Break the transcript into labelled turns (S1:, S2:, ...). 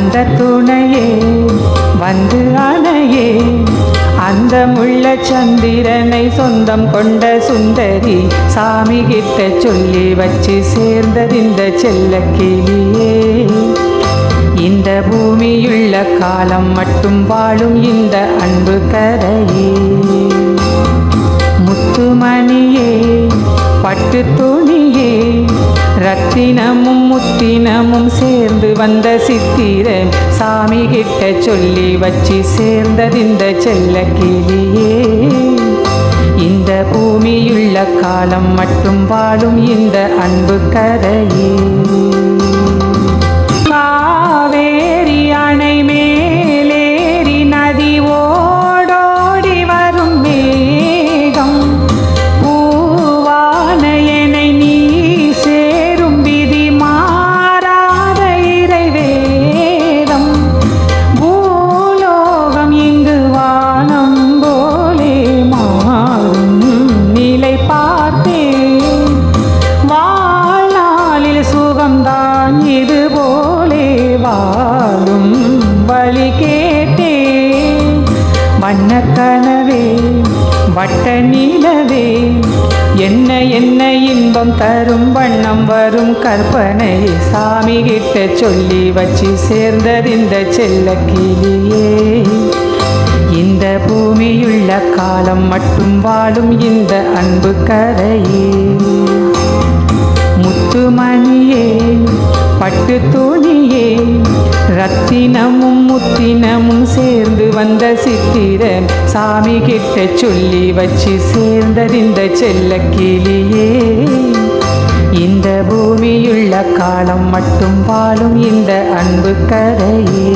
S1: அந்த துணையே வந்து அணையே அந்த முள்ள சந்திரனை சொந்தம் கொண்ட சுந்தரி சாமி கிட்ட சொல்லி வச்சு சேர்ந்தது இந்த செல்ல கிளியே. இந்த பூமியுள்ள காலம் மட்டும் வாழும் இந்த அன்பு கரையே முத்துமணியே பட்டு துணியே ரத்தினமும் முத்தினமும் சேர்ந்து வந்த சித்திர சாமி கிட்ட சொல்லி வச்சு சேர்ந்ததிந்த செல்ல கிளியே. இந்த பூமியுள்ள காலம் மட்டும் வாழும் இந்த அன்பு கதையே. வண்ணக்கனவே வட்ட நிலவே. என்ன என்ன இன்பம் தரும் வண்ணம் வரும் கற்பனை சாமி கிட்ட சொல்லி வச்சு சேர்ந்ததிந்த செல்ல கிளியே. இந்த பூமியுள்ள காலம் மட்டும் வாழும் இந்த அன்பு கதையே. முத்துமணியே பட்டு தூள் ரத்தினமும் முத்தினமும் சேர்ந்து வந்த சித்திரன் சாமி கிட்ட சொல்லி வச்சு சேர்ந்ததிந்த செல்ல கிளியே. இந்த பூமியுள்ள காலம் மட்டும் வாழும் இந்த அன்பு கரையே